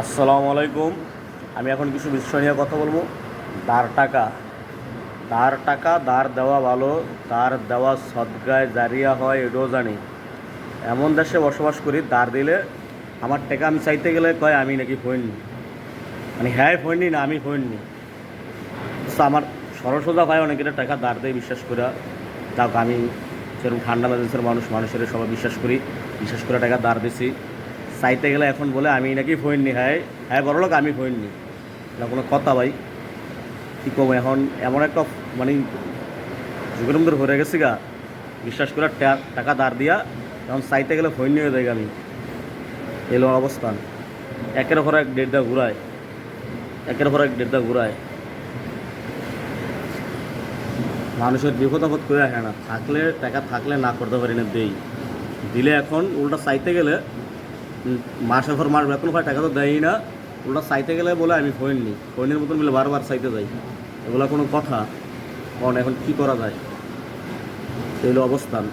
আসসালামু আলাইকুম। আমি এখন কিছু বিষয় নিয়ে কথা বলব। দার টাকা। দার টাকা, দার দেওয়া ভালো, দার দেওয়া সদগায় জারিয়া হয়, এটাও জানি। এমন দেশে বসবাস করি, দার দিলে আমার টাকা আমি চাইতে গেলে কয়, আমি নাকি ফোননি মানে হ্যাঁ ফোননি না, আমি ফোননি তো আমার সরসোজা ভাই অনেকের টাকা দাঁড় দেয় বিশ্বাস করে যাক আমি সেরকম ঠান্ডা মানুষ মানুষের সবাই বিশ্বাস করি, বিশ্বাস করে টাকা দাঁড় দিছি। চাইতে গেলে এখন বলে আমি নাকি ফোননি হ্যাঁ হ্যাঁ বড় লোক আমি ফোননি না কোনো কথা ভাই। কী কম এখন এমন একটা মানে যুগের মধ্যে হয়ে গেছি গা। বিশ্বাস করে টাকা দাঁড় দিয়া এখন চাইতে গেলে ফোন নিয়ে দেয় আমি। এলো অবস্থান। একের পর এক দেড় দা ঘুরায়। একের পর এক দেড় দা ঘুরায়। মানুষের বিপদ আপদ করে আসে না। থাকলে, টাকা থাকলে না করতে পারি না, দেই। দিলে এখন উল্টা চাইতে গেলে মাসের পর মাস বেতন ভাই টাকা তো দেয়ই না। ওটা চাইতে গেলে বলে, আমি ফোন নিই। ফোনের মতন বলে বারবার চাইতে যাই। এগুলো কোনো কথা। কারণ এখন কি করা যায়? এগুলো অবস্থান।